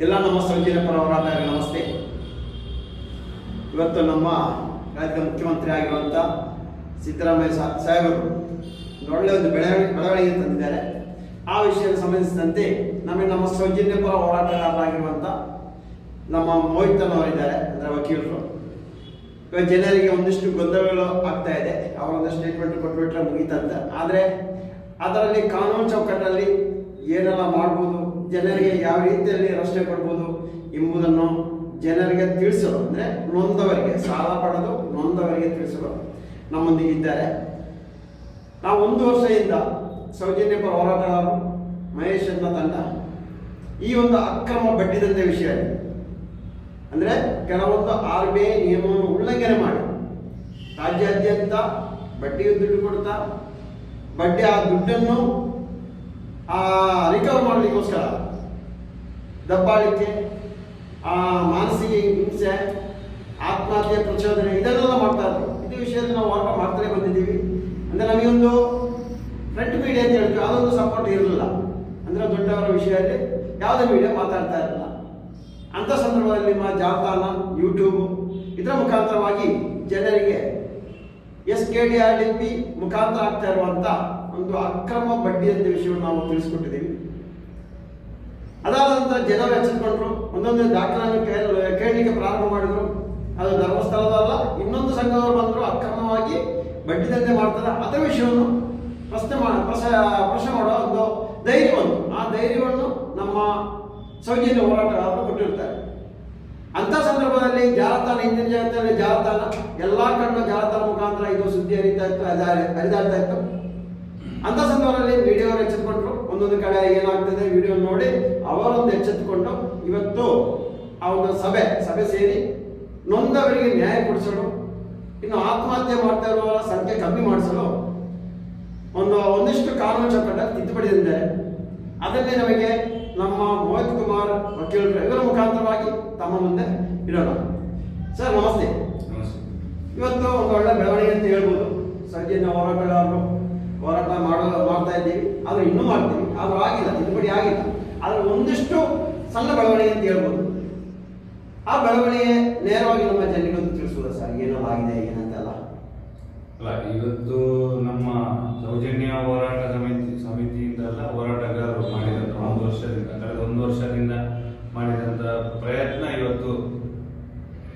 ಎಲ್ಲ ನಮ್ಮ ಸಂಕೀರ್ಣ ಪರ ನಮಸ್ತೆ. ಇವತ್ತು ನಮ್ಮ ರಾಜ್ಯದ ಮುಖ್ಯಮಂತ್ರಿ ಆಗಿರುವಂಥ ಸಿದ್ದರಾಮಯ್ಯ ಸಾಹೇಬರು ಒಳ್ಳೆ ಒಂದು ಬೆಳವಣಿಗೆ ಬೆಳವಣಿಗೆ ತಂದಿದ್ದಾರೆ. ಆ ವಿಷಯಕ್ಕೆ ಸಂಬಂಧಿಸಿದಂತೆ ನಮಗೆ ನಮ್ಮ ಸೌಜನ್ಯ ಪರ ಹೋರಾಟಗಾರರಾಗಿರುವಂಥ ನಮ್ಮ ಮೋಹಿತನವರಿದ್ದಾರೆ ಅಂದರೆ ವಕೀಲರು. ಇವಾಗ ಜನರಿಗೆ ಒಂದಿಷ್ಟು ಗೊಂದಲಗಳು ಆಗ್ತಾ ಇದೆ. ಅವರೊಂದು ಸ್ಟೇಟ್ಮೆಂಟ್ ಕೊಟ್ಬಿಟ್ರೆ ಮುಗೀತಂತೆ. ಆದರೆ ಅದರಲ್ಲಿ ಕಾನೂನು ಚೌಕಟ್ಟಲ್ಲಿ ಏನೆಲ್ಲ ಮಾಡ್ಬೋದು ಜನರಿಗೆ ಯಾವ ರೀತಿಯಲ್ಲಿ ರಕ್ಷಣೆ ಕೊಡ್ಬೋದು ಎಂಬುದನ್ನು ಜನರಿಗೆ ತಿಳಿಸಲು ಅಂದರೆ ನೊಂದವರಿಗೆ, ಸಾಲ ಪಡೆದು ನೊಂದವರಿಗೆ ತಿಳಿಸಲು ನಮ್ಮೊಂದಿಗೆ ಇದ್ದಾರೆ. ನಾವು ಒಂದು ವರ್ಷದಿಂದ ಸೌಜನ್ಯ ಹೋರಾಟಗಾರರು ಮಹೇಶ್ ಅನ್ನ ತಂಡ ಈ ಒಂದು ಅಕ್ರಮ ಬಡ್ಡಿದಂತೆ ವಿಷಯ ಅಂದರೆ ಕೆಲವೊಂದು ಆರ್ ಬಿ ಐ ನಿಯಮವನ್ನು ಉಲ್ಲಂಘನೆ ಮಾಡಿ ರಾಜ್ಯಾದ್ಯಂತ ಬಡ್ಡಿ ದುಡ್ಡು ಕೊಡ್ತಾ, ಬಡ್ಡಿ ಆ ದುಡ್ಡನ್ನು ರಿಕವರ್ ಮಾಡಲಿಕ್ಕೋಸ್ಕರ ದಬ್ಬಾಳಿಕೆ, ಆ ಮಾನಸಿಕ ಹಿಂಸೆ, ಆತ್ಮಹತ್ಯೆ, ಪ್ರಚೋದನೆ ಇದೆಲ್ಲ ಮಾಡ್ತಾ ಇದ್ರು. ಇದು ವಿಷಯದಲ್ಲಿ ನಾವು ಹೋರಾಟ ಮಾಡ್ತಾನೆ ಬಂದಿದ್ದೀವಿ. ಅಂದರೆ ನಮಗೊಂದು ಫ್ರಂಟ್ ಮೀಡಿಯಾ ಅಂತ ಹೇಳ್ತೀವಿ. ಅದೊಂದು ಸಪೋರ್ಟ್ ಇರಲಿಲ್ಲ. ಅಂದರೆ ದೊಡ್ಡವರ ವಿಷಯದಲ್ಲಿ ಯಾವುದೇ ಮೀಡಿಯಾ ಮಾತಾಡ್ತಾ ಇರಲಿಲ್ಲ. ಅಂಥ ಸಂದರ್ಭದಲ್ಲಿ ನಿಮ್ಮ ಜಾಲತಾಣ ಯೂಟ್ಯೂಬ್ ಇದರ ಮುಖಾಂತರವಾಗಿ ಜನರಿಗೆ S K D R D P ಮುಖಾಂತರ ಆಗ್ತಾ ಇರುವಂಥ ಒಂದು ಅಕ್ರಮ ಬಡ್ಡಿಯಂತ ವಿಷಯವನ್ನು ನಾವು ತಿಳಿಸ್ಕೊಟ್ಟಿದ್ದೀವಿ. ಅದಾದ ನಂತರ ಜನರು ಎಚ್ಚರಿಕೊಂಡ್ರು ಒಂದೊಂದು ದಾಖಲನ್ನು ಕೇಳ- ಕೇಳಲಿಕ್ಕೆ ಪ್ರಾರಂಭ ಮಾಡಿದ್ರು. ಅದು ಧರ್ಮಸ್ಥಳದಲ್ಲ. ಇನ್ನೊಂದು ಸಂಘದವರು ಬಂದರು, ಅಕ್ರಮವಾಗಿ ಬಡ್ಡಿ ದಂಧೆ ಮಾಡ್ತಾರೆ. ಅದರ ವಿಷಯವನ್ನು ಪ್ರಶ್ನೆ ಮಾಡ ಪ್ರಶ್ನೆ ಪ್ರಶ್ನೆ ಮಾಡೋ ಒಂದು ಧೈರ್ಯವನ್ನು. ಆ ಧೈರ್ಯವನ್ನು ನಮ್ಮ ಸೌಜನ್ಯ ಹೋರಾಟಗಾರರು ಕೊಟ್ಟಿರ್ತಾರೆ. ಅಂಥ ಸಂದರ್ಭದಲ್ಲಿ ಜಾಲತಾಣ, ಹಿಂದಿನ ಜಗತ್ತಿನಲ್ಲಿ ಜಾಲತಾಣ, ಎಲ್ಲಾ ಕಣ್ಣ ಜಾಲತಾಣ ಮುಖಾಂತರ ಇದು ಸುದ್ದಿ ಹರಿತಾ ಇತ್ತು, ಹರಿದಾಡ್ತಾ ಇತ್ತು. ಅಂಥ ಸಂದರ್ಭದಲ್ಲಿ ವಿಡಿಯೋ ಎಚ್ಚೆತ್ತುಕೊಂಡ್ರು ಒಂದೊಂದು ಕಡೆ ಏನಾಗ್ತದೆ? ವಿಡಿಯೋ ನೋಡಿ ಅವರೊಂದು ಎಚ್ಚೆತ್ತುಕೊಂಡು ಇವತ್ತು ಆ ಒಂದು ಸಭೆ ಸಭೆ ಸೇರಿ ನೊಂದವರಿಗೆ ನ್ಯಾಯ ಕೊಡಿಸಲು ಇನ್ನು ಆತ್ಮಹತ್ಯೆ ಮಾಡ್ತಾ ಇರುವವರ ಸಂಖ್ಯೆ ಕಮ್ಮಿ ಮಾಡಿಸಲು ಒಂದು ಒಂದಿಷ್ಟು ಕಾನೂನು ಚೌಕಟ್ಟ ತಿದ್ದುಪಡಿ ತಂದಿದ್ದಾರೆ ಅದನ್ನೇ ನಮಗೆ ನಮ್ಮ ಮೋಹಿತ್ ಕುಮಾರ್ ವಕೀಲರು ಇವರ ಮುಖಾಂತರವಾಗಿ ತಮ್ಮ ಮುಂದೆ ಇಡೋಣ. ಸರ್ ನಮಸ್ತೆ. ನಮಸ್ತೆ. ಇವತ್ತು ಒಂದು ಒಳ್ಳೆ ಬೆಳವಣಿಗೆ ಅಂತ ಹೇಳ್ಬೋದು. ಸಂಜೆ ಹೋರಾಟಗಾರರು ಹೋರಾಟ ಮಾಡೋ ಮಾಡ್ತಾ ಇದ್ದೀವಿ ಆದರೆ ಇನ್ನೂ ಮಾಡ್ತೀವಿ. ಆದ್ರೂ ಆಗಿಲ್ಲ ತಿದ್ದುಪಡಿ ಆಗಿಲ್ಲ. ಆದ್ರೆ ಒಂದಿಷ್ಟು ಸಣ್ಣ ಬೆಳವಣಿಗೆ ಅಂತ ಹೇಳ್ಬೋದು. ಆ ಬೆಳವಣಿಗೆ ನೇರವಾಗಿ ನಮ್ಮ ಜನರಿಗೆ ಒಂದು ತಿಳಿಸ್ಬೋದಾ ಸರ್? ಏನೆಲ್ಲ ಆಗಿದೆ ಏನಂತೆಲ್ಲ ಅಲ್ಲ ಇವತ್ತು ನಮ್ಮ ಸೌಜನ್ಯ ಹೋರಾಟ ಸಮಿತಿ ಸಮಿತಿಯಿಂದಲ್ಲ ಹೋರಾಟಗಾರರು ಮಾಡಿದಂತ ಒಂದು ವರ್ಷದಿಂದ ಕಳೆದ ಒಂದು ವರ್ಷದಿಂದ ಮಾಡಿದಂತ ಪ್ರಯತ್ನ ಇವತ್ತು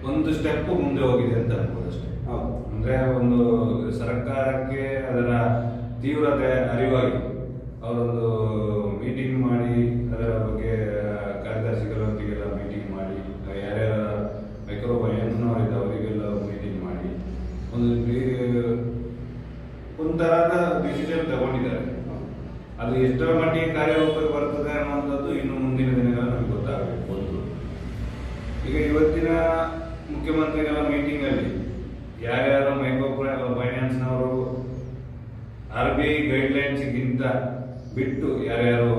ಒಂದು ಸ್ಟೆಪ್ ಮುಂದೆ ಹೋಗಿದೆ ಅಂತ ಅನ್ಬೋದು ಅಷ್ಟೇ. ಹೌದು. ಅಂದ್ರೆ ಒಂದು ಸರ್ಕಾರಕ್ಕೆ ಅದರ ತೀವ್ರತೆ ಅರಿವಾಗಿ ಅವರೊಂದು ಮೀಟಿಂಗ್ ಮಾಡಿ ಅದರ ಬಗ್ಗೆ ಕಾರ್ಯದರ್ಶಿಗಳೊಂದಿಗೆಲ್ಲ ಮೀಟಿಂಗ್ ಮಾಡಿ ಯಾರ್ಯಾರ ಮೈಕ್ರೋಬಯನ್ನವರಿದ್ದ ಅವರಿಗೆಲ್ಲ ಮೀಟಿಂಗ್ ಮಾಡಿ ಒಂದು ಈ- ಒಂಥರದ ಡಿಸಿಷನ್ ತಗೊಂಡಿದ್ದಾರೆ ಅದು ಎಷ್ಟರ ಮಟ್ಟಿಗೆ ಕಾರ್ಯರೂಪಕ್ಕೆ ಬರ್ತದೆ ಅನ್ನುವಂಥದ್ದು ಇನ್ನು ಮುಂದಿನ ದಿನಗಳಲ್ಲಿ ನಮಗೆ ಗೊತ್ತಾಗಬೇಕು. ಈಗ ಇವತ್ತಿನ ಮುಖ್ಯಮಂತ್ರಿಗಳ ಮೀಟಿಂಗ್ ಅಲ್ಲಿ ಯಾರ್ಯಾರು ಮೈಕ್ರೋ ಫೈನಾನ್ಸ್ನವರು ಆರ್ ಬಿ ಐ ಗೈಡ್ಲೈನ್ಸ್ಗಿಂತ ಬಿಟ್ಟು ಯಾರ್ಯಾರು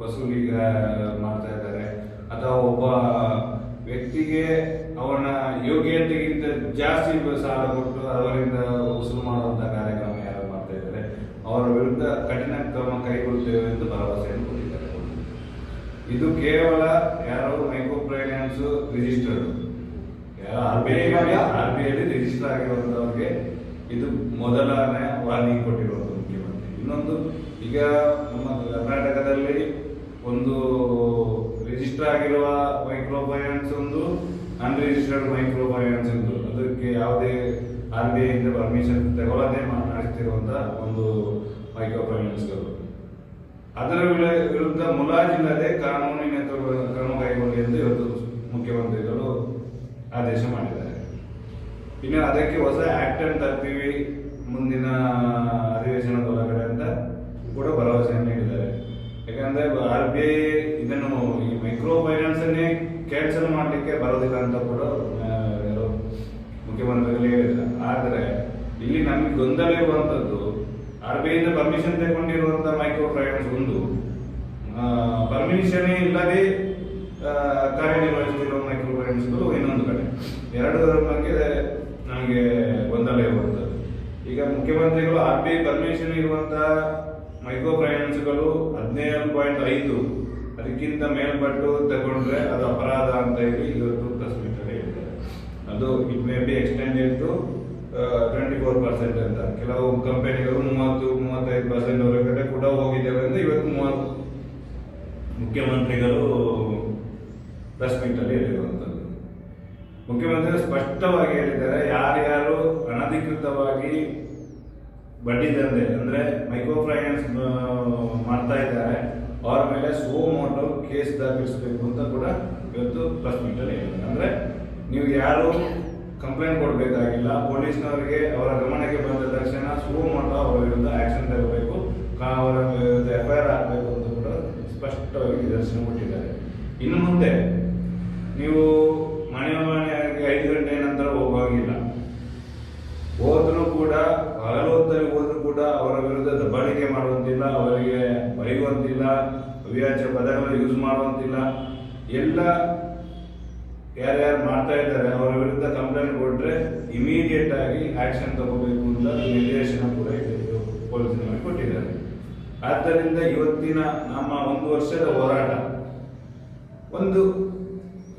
ವಸೂಲಿ ಮಾಡ್ತಾ ಇದ್ದಾರೆ, ಅಥವಾ ಒಬ್ಬ ವ್ಯಕ್ತಿಗೆ ಅವನ ಯೋಗ್ಯತೆಗಿಂತ ಜಾಸ್ತಿ ಸಾಲ ಕೊಟ್ಟು ಅವರಿಂದ ವಸೂಲು ಮಾಡುವಂತ ಕಾರ್ಯಕ್ರಮ ಯಾರು ಮಾಡ್ತಾ ಇದ್ದಾರೆ ಅವರ ವಿರುದ್ಧ ಕಠಿಣ ಕ್ರಮ ಕೈಗೊಳ್ಳುತ್ತೇವೆ ಎಂದು ಭರವಸೆಯನ್ನು ಕೊಟ್ಟಿದ್ದಾರೆ ಇದು ಕೇವಲ ಯಾರು micro finance registered R B I R B ಐಲಿ register ಆಗಿರುವಂತವ್ರಿಗೆ ಇದು ಮೊದಲನೇ ವಾರ್ನಿಂಗ್ ಕೊಟ್ಟಿರುವುದು ಮುಖ್ಯಮಂತ್ರಿ. ಇನ್ನೊಂದು ಈಗ ನಮ್ಮ ಕರ್ನಾಟಕದಲ್ಲಿ ಒಂದು ರಿಜಿಸ್ಟರ್ ಆಗಿರುವ ಮೈಕ್ರೋ ಫೈನಾನ್ಸ್ ಒಂದು ಅನ್ರಿಜಿಸ್ಟರ್ಡ್ ಮೈಕ್ರೋ ಫೈನಾನ್ಸ್ ಒಂದು. ಅದಕ್ಕೆ ಯಾವುದೇ ಆರ್ ಬಿ ಐಯಿಂದ ಪರ್ಮಿಷನ್ ತಗೊಳ್ಳದೆ ನಡೆಸ್ತಿರುವಂತ ಒಂದು ಮೈಕ್ರೋ ಫೈನಾನ್ಸ್ಗಳು ಅದರ ವಿರುದ್ಧ ಮುಲಾಜಿಲ್ಲದೆ ಕಾನೂನಿನ ಕ್ರಮ ಕೈಗೊಳ್ಳಿ ಎಂದು ಇವತ್ತು ಮುಖ್ಯಮಂತ್ರಿಗಳು ಆದೇಶ ಮಾಡಿದ್ದಾರೆ. ಇನ್ನು ಅದಕ್ಕೆ ಹೊಸ ಆಕ್ಟ್ ತರ್ತೀವಿ ಮುಂದಿನ ಅಧಿವೇಶನದ ಒಳಗಡೆ ಅಂತ ಕೂಡ ಭರವಸೆಯನ್ನು ನೀಡಿದ್ದಾರೆ. ಯಾಕಂದ್ರೆ ಆರ್ ಬಿ ಐ ಇದನ್ನು ಈ ಮೈಕ್ರೋ ಫೈನಾನ್ಸ್ ಅನ್ನೇ ಕ್ಯಾನ್ಸಲ್ ಮಾಡಲಿಕ್ಕೆ ಬರೋದಿಲ್ಲ ಅಂತ ಕೂಡ ಮುಖ್ಯಮಂತ್ರಿಗಳು ಹೇಳಿದ್ದಾರೆ. ಆದರೆ ಇಲ್ಲಿ ನಮಗೆ ಗೊಂದಲ ಇರುವಂತದ್ದು ಆರ್ ಬಿ ಐಯಿಂದ ಪರ್ಮಿಷನ್ ತಗೊಂಡಿರುವಂತ ಮೈಕ್ರೋ ಫೈನಾನ್ಸ್ ಒಂದು ಪರ್ಮಿಷನ್ ಇಲ್ಲದೆ ಆ, ಕಾರ್ಯನಿರ್ವಹಿಸುತ್ತಿರುವ ಮೈಕ್ರೋ ಫೈನಾನ್ಸ್ಗಳು ಇನ್ನೊಂದು ಕಡೆ ಎರಡರ ಬಗ್ಗೆ ನಮಗೆ ಗೊಂದಲ ಇರುವಂಥದ್ದು ಈಗ ಮುಖ್ಯಮಂತ್ರಿಗಳು ಆರ್ ಬಿ ಐ ಪರ್ಮಿಷನ್ ಇರುವಂತಹ ಮೈಕ್ರೋ ಫೈನಾನ್ಸ್ಗಳು ಹದಿನೇಳು ಪಾಯಿಂಟ್ ಐದು ಅದಕ್ಕಿಂತ ಮೇಲ್ಪಟ್ಟು ತಗೊಂಡ್ರೆ ಅದು ಅಪರಾಧ ಅಂತ ಹೇಳಿ ಇವತ್ತು ಪ್ರೆಸ್ ಮೀಟ್ ಅಲ್ಲಿ ಹೇಳಿದ್ದಾರೆ ಅದು it may be extended to twenty four percent ಅಂತ. ಕೆಲವು ಕಂಪನಿಗಳು ಮೂವತ್ತು, ಮೂವತ್ತೈದು ಪರ್ಸೆಂಟ್ ಹೊರಗಡೆ ಕೂಡ ಹೋಗಿದ್ದೇವೆ ಅಂತ ಇವತ್ತು ಮೂವತ್ತು ಮುಖ್ಯಮಂತ್ರಿಗಳು ಪ್ರೆಸ್ ಮೀಟ್ ಅಲ್ಲಿ ಹೇಳಿರುವಂಥದ್ದು. ಮುಖ್ಯಮಂತ್ರಿಗಳು ಸ್ಪಷ್ಟವಾಗಿ ಹೇಳಿದ್ದಾರೆ, ಯಾರ್ಯಾರು ಅನಧಿಕೃತವಾಗಿ ಬಡ್ಡಿ ದಂಧೆ, ಅಂದ್ರೆ ಮೈಕ್ರೋ ಫೈನಾನ್ಸ್ ಮಾಡ್ತಾ ಇದ್ದಾರೆ, ಅವರ ಮೇಲೆ ಸೋ ಮೋಟೋ ಕೇಸ್ ದಾಖಲಿಸಬೇಕು ಅಂತ ಕೂಡ ಇವತ್ತು ಪ್ರೆಸ್ ಮೀಟ್ ಅಲ್ಲಿ ಹೇಳಿದ್ದಾರೆ. ಅಂದ್ರೆ ನೀವು ಯಾರು ಕಂಪ್ಲೇಂಟ್ ಕೊಡಬೇಕಾಗಿಲ್ಲ ಪೊಲೀಸ್ನವರಿಗೆ ಅವರ ಗಮನಕ್ಕೆ ಬಂದ ತಕ್ಷಣ ಶುರು ಮಾಡ್ತಾ ಅವರ ವಿರುದ್ಧ ಆಕ್ಷನ್ ತಗೋಬೇಕು. ಅವರ ವಿರುದ್ಧ ಎಫ್ ಐ ಆರ್ ಆಗಬೇಕು ಅಂತ ಕೂಡ ಸ್ಪಷ್ಟವಾಗಿ ನಿದರ್ಶನ ಕೊಟ್ಟಿದ್ದಾರೆ. ಇನ್ನು ಮುಂದೆ ನೀವು ಮನೆ ಮನೆಯಾಗಿ ಐದು ಗಂಟೆ ನಂತರ ಹೋಗುವಾಗಿಲ್ಲ ಹೋದ್ರು ಕೂಡ ಹಗಲೊತ್ತಲ್ಲಿ ಹೋದ್ರು ಕೂಡ ಅವರ ವಿರುದ್ಧ ದಬ್ಬಾಳಿಕೆ ಮಾಡುವಂತಿಲ್ಲ ಅವರಿಗೆ ಬೈಯುವಂತಿಲ್ಲ ಅವ್ಯಾಜ್ಯ ಪದಗಳನ್ನು ಯೂಸ್ ಮಾಡುವಂತಿಲ್ಲ. ಎಲ್ಲ ಆಕ್ಷನ್ ತಗೋಬೇಕು ಅಂತ ನಿರ್ದೇಶನ ಕೂಡ ಇದು ನಮಗೆ ಕೊಟ್ಟಿದ್ದಾರೆ. ಆದ್ದರಿಂದ ಇವತ್ತಿನ ನಮ್ಮ ಒಂದು ವರ್ಷದ ಹೋರಾಟ ಒಂದು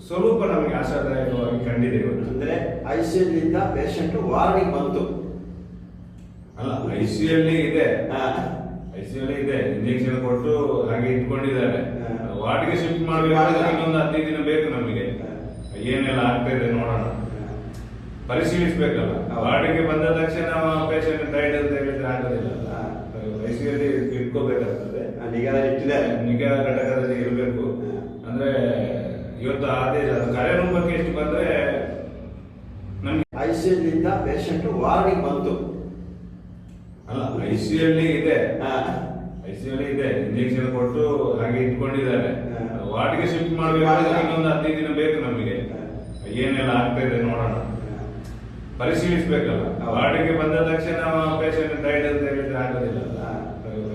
ಸ್ವರೂಪ ನಮಗೆ ಆಶಾದಾಯಕವಾಗಿ ಕಂಡಿದೆ ಇವತ್ತು. ಅಂದ್ರೆ ಐಸಿಯುಲಿಂದ ಪೇಷಂಟ್ ವಾರ್ಡಿಗೆ ಬಂತು. ಅಲ್ಲ ಐ ಸಿ ಅಲ್ಲಿ ಇದೆ. ಐ ಸಿ ಅಲ್ಲಿ ಇದೆ. ಇಂಜೆಕ್ಷನ್ ಕೊಟ್ಟು ಹಾಗೆ ಇಟ್ಕೊಂಡಿದ್ದಾರೆ. ವಾರ್ಡ್ಗೆ ಶಿಫ್ಟ್ ಮಾಡಬೇಕಾದ್ರೆ ಇನ್ನೊಂದು ಹದಿನೈದು ದಿನ ಬೇಕು ನಮಗೆ. ಏನೆಲ್ಲ ಆಗ್ತಾ ಇದೆ ನೋಡೋಣ. ಪರಿಶೀಲಿಸಬೇಕಲ್ಲ. ವಾರ್ಡಿಗೆ ವಾರ್ಡ್ಗೆ ಬಂದ ತಕ್ಷಣ ಪೇಷಂಟ್ ಡೈಡ್ ಅಂತ ಹೇಳಿದ್ರೆ ಆಗೋದಿಲ್ಲ. ಐಸಿಯಲ್ಲಿ ಇಟ್ಕೋಬೇಕಾಗ್ತದೆ. ನಿಗಾ ಇಟ್ಟಿದ್ದಾರೆ. ನಿಗಾ ಘಟಕದಲ್ಲಿ ಇರಬೇಕು. ಅಂದ್ರೆ ಇವತ್ತು ಆದೇಶ ಕಾರ್ಯರೂಪಕ್ಕೆ ಎಷ್ಟು ಬಂದ್ರೆ ನಮ್ಗೆ ಐಸಿಯುಲಿಂದ ಪೇಷಂಟ್ ವಾರ್ಡಿಗೆ ಬಂತು. ಅಲ್ಲ ಐ ಸಿ ಅಲ್ಲಿ ಇದೆ. ಹಾ. ಐ ಸಿ ಅಲ್ಲಿ ಇದೆ. ಇಂಜೆಕ್ಷನ್ ಕೊಟ್ಟು ಹಾಗೆ ಇಟ್ಕೊಂಡಿದ್ದಾರೆ. ವಾರ್ಡ್ಗೆ ಶಿಫ್ಟ್ ಮಾಡಬೇಕಾದ್ರೆ ಇನ್ನೊಂದು ಹದಿನೈದು ದಿನ ಬೇಕು ನಮಗೆ. ಏನೆಲ್ಲ ಆಗ್ತಾ ಇದೆ ನೋಡೋಣ. ಪರಿಶೀಲಿಸಬೇಕಲ್ಲ. ವಾರ್ಡಿಗೆ ವಾರ್ಡ್ಗೆ ಬಂದ ತಕ್ಷಣ ಪೇಷಂಟ್ ಡೈಡ್ ಅಂತ ಹೇಳಿದ್ರೆ ಆಗೋದಿಲ್ಲ ಅಲ್ಲ?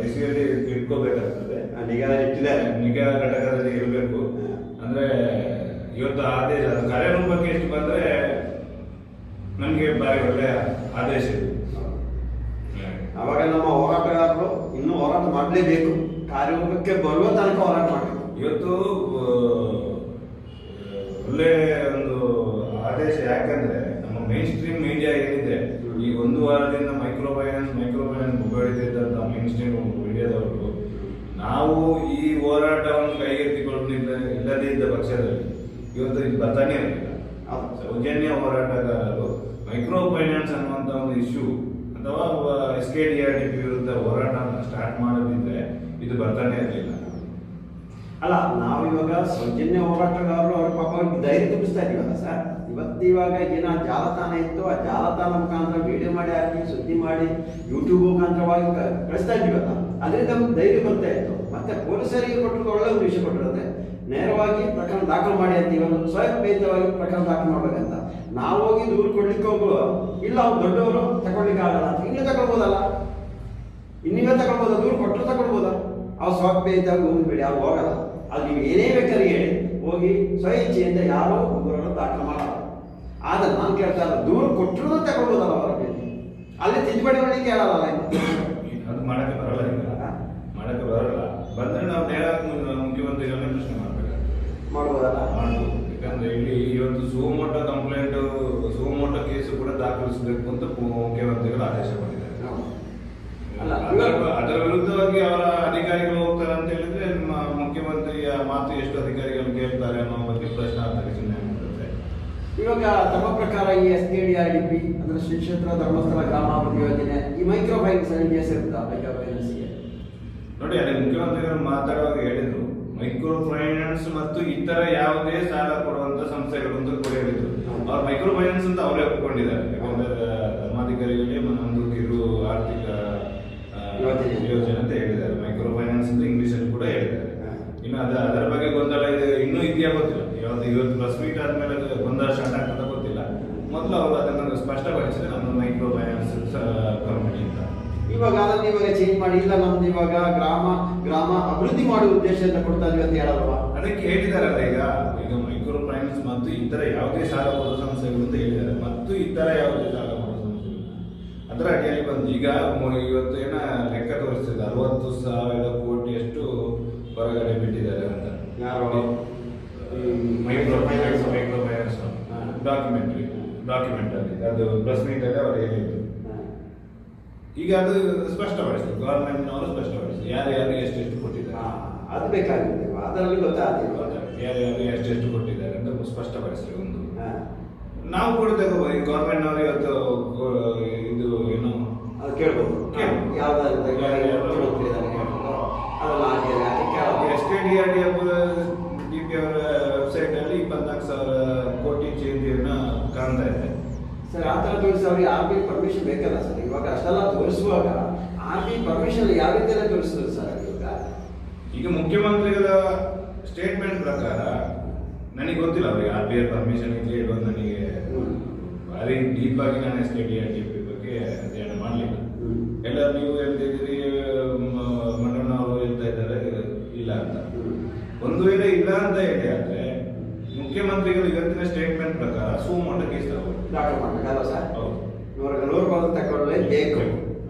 ಐ ಸಿ ಅಲ್ಲಿ ಇಟ್ಕೋಬೇಕಾಗ್ತದೆ. ನಿಗಾ ಇಟ್ಟಿದ್ದಾರೆ. ನಿಗಾ ಘಟಕದಲ್ಲಿ ಇರಬೇಕು. ಅಂದ್ರೆ ಇವತ್ತು ಆದೇಶ ಅದು ಕಾರ್ಯರೂಪಕ್ಕೆ ಎಷ್ಟು ಬಂದ್ರೆ ನಮ್ಗೆ ಬಾರಿ ಒಳ್ಳೆಯ ಆದೇಶ ಇದೆ. ಅವಾಗ ನಮ್ಮ ಹೋರಾಟಗಾರರು ಇನ್ನೂ ಹೋರಾಟ ಮಾಡಲೇಬೇಕು. ಕಾರ್ಯರೂಪಕ್ಕೆ ಬರುವ ತನಕ ಹೋರಾಟ ಮಾಡಬೇಕು. ಇವತ್ತು ಒಳ್ಳೆ ಒಂದು ಆದೇಶ ಯಾಕಂದ್ರೆ ಮೈನ್ ಸ್ಟ್ರೀಮ್ ಮೀಡಿಯಾ ಏನಿದೆ, ಈ ಒಂದು ವಾರದಿಂದ ಮೈಕ್ರೋ ಫೈನಾನ್ಸ್ ಮೈಕ್ರೋ ಫೈನಾನ್ಸ್ ಮುಗಿದಿದ್ದಂತ ಮೈನ್ ಸ್ಟ್ರೀಮ್ ಮೀಡಿಯಾದವರು, ನಾವು ಈ ಹೋರಾಟವನ್ನು ಕೈಗೆತ್ತಿಕೊಂಡಿದ್ದ ಇಲ್ಲದೇ ಇದ್ದ ಪಕ್ಷದಲ್ಲಿ. ಇವತ್ತು ಇದು ಬರ್ತಾನೆ ಇರಲಿಲ್ಲ. ಸೌಜನ್ಯ ಹೋರಾಟಗಾರರು ಮೈಕ್ರೋ ಫೈನಾನ್ಸ್ ಅನ್ನುವಂತ ಒಂದು ಇಶ್ಯೂ ಅಥವಾ S K D R D P ವಿರುದ್ಧ ಹೋರಾಟ ಸ್ಟಾರ್ಟ್ ಮಾಡದಿದ್ರೆ ಇದು ಬರ್ತಾನೆ ಇರಲಿಲ್ಲ. ಅಲ್ಲ ನಾವು ಇವಾಗ ಸೌಜನ್ಯ ಹೋರಾಟಗಾರರು ಅವ್ರ ಪಾಪ ಧೈರ್ಯ ತುಂಬಿಸ್ತಾ ಇದೀವಲ್ಲ ಸರ್? ಇವತ್ತು ಇವಾಗ ಏನ ಜಾಲತಾಣ ಇತ್ತು, ಆ ಜಾಲತಾಣ ಮುಖಾಂತರ ವಿಡಿಯೋ ಮಾಡಿ, ಹಾಕಿ, ಸುದ್ದಿ ಮಾಡಿ ಯೂಟ್ಯೂಬ್ ಮುಖಾಂತರವಾಗಿ ಕಳಿಸ್ತಾ ಇದೀವಲ್ಲ ಅದರಿಂದ ನಮ್ಗೆ ಧೈರ್ಯ ಬರ್ತಾ ಇತ್ತು. ಮತ್ತೆ ಪೊಲೀಸರಿಗೆ ಕೊಟ್ಟರು ಒಳ್ಳೆ ಒಂದು ವಿಷಯ ಕೊಟ್ಟಿರೋದೆ ನೇರವಾಗಿ ಪ್ರಕರಣ ದಾಖಲು ಮಾಡಿ ಅಂತ ಇವಾಗ ಸ್ವಯಂ ಪ್ರೇರಿತವಾಗಿ ಪ್ರಕರಣ ದಾಖಲು ಮಾಡ್ಬೇಕಂತ. ನಾವು ಹೋಗಿ ದೂರು ಕೊಡ್ಲಿಕ್ಕೆ ಹೋಗುವ. ಇಲ್ಲ, ಅವ್ರು ದೊಡ್ಡವರು ತಗೊಳ್ಲಿಕ್ಕೆ ಆಗಲ್ಲ ಅಂತ. ಇನ್ನೂ ತಗೊಳ್ಬೋದಲ್ಲ? ಇನ್ನೀವೇ ತಗೊಳ್ಬೋದ? ದೂರು ಕೊಟ್ಟರು ತಗೊಳ್ಬೋದ? ಅವ್ರು ಸ್ವಪ್ರೇರಿತವಾಗಿ ಹೋಗ್ಬೇಡಿ ಅವ್ರು ಹೋಗಲ್ಲ. ಅದು ನೀವು ಏನೇ ಬೇಕಾದ್ರೆ ಹೇಳಿ. ಹೋಗಿ ಸ್ವಇಚ್ಛೆಯಿಂದ ಯಾರೋ ಒಬ್ಬರನ್ನು ದಾಖಲು ಮಾಡಲ್ಲ. ಆದ್ರೆ ನಾನು ಕೇಳ್ತಾ ಇಲ್ಲ ದೂರ ಕೊಟ್ಟರು ಅವರ ಅಲ್ಲಿ ತಿದ್ದುಪಡಿ ಮಾಡಿ ಹೇಳಲ್ಲ ಅದು ಮಾಡಕ್ಕೆ ಬರಲ್ಲ ಈಗ. ಮಾಡಕ್ಕೆ ಬರಲ್ಲ. ಬಂದ್ರೆ ನಾವು ನೇರ ಮುಖ್ಯಮಂತ್ರಿ ಪ್ರಶ್ನೆ ಮಾಡ್ಬೇಕಾಗ್ತದೆ ಮಾಡ್ಬೋದಲ್ಲ? ಮಾಡ್ಬೋದು. ಯಾಕಂದ್ರೆ ಇಲ್ಲಿ ಇವತ್ತು ಸುಮೋಟ ಕಂಪ್ಲೇಂಟ್ ಸುಮೋಟ ಕೇಸು ಕೂಡ ದಾಖಲಿಸಬೇಕು ಅಂತ ಮುಖ್ಯಮಂತ್ರಿಗಳು ಆದೇಶ ಮಾಡಿದ್ದಾರೆ ಅಲ್ಲ, ಅದರ ವಿರುದ್ಧವಾಗಿ ಅವರ ಅಧಿಕಾರಿಗಳು ಹೋಗ್ತಾರೆ ಅಂತ ಹೇಳಿದ್ರೆ ಮುಖ್ಯಮಂತ್ರಿಯ ಮಾತು ಎಷ್ಟು ಅಧಿಕಾರಿಗಳು ಕೇಳ್ತಾರೆ ಅನ್ನೋ ಬಗ್ಗೆ ಪ್ರಶ್ನೆ ಆಗ್ತಾರೆ. ಇವಾಗ ತಮ್ಮ ಪ್ರಕಾರ ಈ S K D R D P ಅಂದ್ರೆ ಶ್ರೀ ಕ್ಷೇತ್ರ ಧರ್ಮಸ್ಥಳ ಗ್ರಾಮಾಭಿವೃದ್ಧಿ ಯೋಜನೆ ಈ ಮೈಕ್ರೋ ಫೈನಾನ್ಸ್ ಅಲ್ಲಿ ಸೇರುತ್ತಾ ಮೈಕ್ರೋ ಫೈನಾನ್ಸ್ಗೆ ನೋಡಿ ಅದೇ ಮುಖ್ಯಮಂತ್ರಿಗಳು ಮಾತಾಡುವಾಗ ಹೇಳಿದ್ರು ಮೈಕ್ರೋ ಫೈನಾನ್ಸ್ ಮತ್ತು ಇತರ ಯಾವುದೇ ಸಾಲ ಕೊಡುವಂತ ಸಂಸ್ಥೆಗಳು ಅಂತ ಕೂಡ ಹೇಳಿದ್ರು. ಅವ್ರು ಮೈಕ್ರೋ ಫೈನಾನ್ಸ್ ಅಂತ ಅವರೇ ಒಪ್ಕೊಂಡಿದ್ದಾರೆ. ಯಾಕಂದ್ರೆ ಧರ್ಮಾಧಿಕಾರಿಗಳಿಗೆ ಒಂದು ಕಿರು ಆರ್ಥಿಕ ಯೋಜನೆ. ಅಂತ ಹೇಳಿದ್ದಾರೆ. ಮೈಕ್ರೋ ಫೈನಾನ್ಸ್ ಅಂತ ಇಂಗ್ಲಿಷ್ ಅಲ್ಲಿ ಕೂಡ ಹೇಳಿದ್ದಾರೆ. ಇನ್ನು ಅದ ಅದರ ಬಗ್ಗೆ ಗೊಂದಲ ಇದೆ ಇನ್ನೂ ಇದೆಯಾ ಗೊತ್ತಿಲ್ಲ ಯಾವ್ದು ಇವತ್ತು ಪ್ರೆಸ್ ಮೀಟ್ ಆದ್ಮೇಲೆ ಅದು ಗೊಂದಲ ಸ್ಟಾರ್ಟ್ ಆಗ್ತದ ಗೊತ್ತಿಲ್ಲ ಮೊದಲು ಅವರು ಅದನ್ನು ಸ್ಪಷ್ಟಪಡಿಸಿದ್ರೆ ನಮ್ಮ ಮೈಕ್ರೋ ಫೈನಾನ್ಸ್ ಕಂಪನಿ ಅಂತ ಇವಾಗ ಅದನ್ನ ಇವಾಗ ಚೇಂಜ್ ಮಾಡಿ ಇಲ್ಲ ನಮ್ದು ಇವಾಗ ಗ್ರಾಮ ಗ್ರಾಮ ಅಭಿವೃದ್ಧಿ ಮಾಡುವ ಉದ್ದೇಶದಿಂದ ಕೊಡ್ತಾ ಇದೀವಿ ಅಂತ ಹೇಳಲ್ವಾ? ಅದಕ್ಕೆ ಹೇಳಿದಾರಲ್ಲ ಈಗ ಈಗ ಮೈಕ್ರೋ ಫೈನಾನ್ಸ್ ಮತ್ತು ಇತರ ಯಾವುದೇ ಸಾಲ ಕೊಡೋ ಸಂಸ್ಥೆಗಳು ಅಂತ ಹೇಳಿದ್ದಾರೆ ಮತ್ತು ಇತರ ಯಾವುದೇ ಸಾಲ ಕೊಡೋ ಸಂಸ್ಥೆಗಳು. ಅದರ ಅಡಿಯಲ್ಲಿ ಬಂದು ಈಗ ಇವತ್ತು ಏನ ಲೆಕ್ಕ ತೋರಿಸ್ತಿದೆ ಅರವತ್ತು ಸಾವಿರ ಕೋಟಿಯಷ್ಟು ಹೊರಗಡೆ ಬಿಟ್ಟಿದ್ದಾರೆ ಅಂತ. ಯಾರು? Micro finance micro finance documentary document ಅಲ್ಲಿ. ಅದು ಪ್ರೆಸ್ ಮೀಟ್ ಅಲ್ಲಿ ಅವರು ಹೇಳಿದ್ರು. ಈಗ ಅದು ಸ್ಪಷ್ಟಪಡಿಸಿ ಗವರ್ಮೆಂಟ್ನವರು ಸ್ಪಷ್ಟಪಡಿಸಿ ಯಾರು ಯಾರು ಎಷ್ಟು ಎಷ್ಟು ಕೊಟ್ಟಿದ್ದಾರೆ ಅದು ಬೇಕಾಗಿದೆ ಅದರಲ್ಲಿ ಗೊತ್ತಾಗ್ತಿಲ್ಲ. ಯಾರು ಯಾರು ಎಷ್ಟೆಷ್ಟು ಕೊಟ್ಟಿದ್ದಾರೆ ಅಂತ ಸ್ಪಷ್ಟಪಡಿಸಿದ್ರು ಒಂದು. ನಾವು ಕೂಡ ತಗೋಬೋದು ಈ ಗವರ್ಮೆಂಟ್ನವರು ಇವತ್ತು ಇದು ಏನು? ಅದು ಕೇಳ್ಬೋದು. ಯಾವ್ದಾದ್ರು. S K D R D D P ಅವರ ವೆಬ್ಸೈಟ್ ಅಲ್ಲಿ ಇಪ್ಪತ್ನಾಲ್ಕು ಸಾವಿರ ಕೋಟಿ ಚೇಂಜ್ ಕಾಣ್ತಾ ಇದೆ. ಸರ್ ಆ ಥರ ತೋರಿಸಿ ಅವ್ರಿಗೆ ಆರ್ ಬಿ ಪರ್ಮಿಷನ್ ಬೇಕಲ್ಲ ಸರ್? ಇವಾಗ ಅಷ್ಟೆಲ್ಲ ತೋರಿಸುವಾಗ ಆರ್ಮಿ ಪರ್ಮಿಷನ್ ಯಾವ ರೀತಿಯೆಲ್ಲ ತೋರಿಸಿದ್ರು ಸರ್ ಇವಾಗ? ಈಗ ಮುಖ್ಯಮಂತ್ರಿಗಳ ಸ್ಟೇಟ್ಮೆಂಟ್ ಪ್ರಕಾರ ನನಗೆ ಗೊತ್ತಿಲ್ಲ ಅವರಿಗೆ ಆರ್ ಬಿ ಐ ಪರ್ಮಿಷನ್ ಇದೆ ಇರೋದು ನನಗೆ. ಭಾರಿ ಡೀಪ್ ಆಗಿ ನಾನು S D R D P ಬಗ್ಗೆ ಅಧ್ಯಯನ ಮಾಡಲಿಲ್ಲ. ಎಲ್ಲ ನೀವು ಹೇಳ್ತಿದ್ದೀರಿ ಮಂಡಣ್ಣ ಅವರು ಹೇಳ್ತಾ ಇದ್ದಾರೆ ಇಲ್ಲ ಅಂತ. ಒಂದು ವೇಳೆ ಇಲ್ಲ ಅಂತ ಹೇಳಿ ಆದರೆ ಮುಖ್ಯಮಂತ್ರಿಗಳು ಇವತ್ತಿನ ಸ್ಟೇಟ್ಮೆಂಟ್ ಪ್ರಕಾರ ಸುಮೋಟ ಕೇಸ್ ತಗೊಂಡು ಸರ್ ಹೌದು ನೂರ ಬಂದು ತಗೊಳ್ಳೇ ಬೇಕು.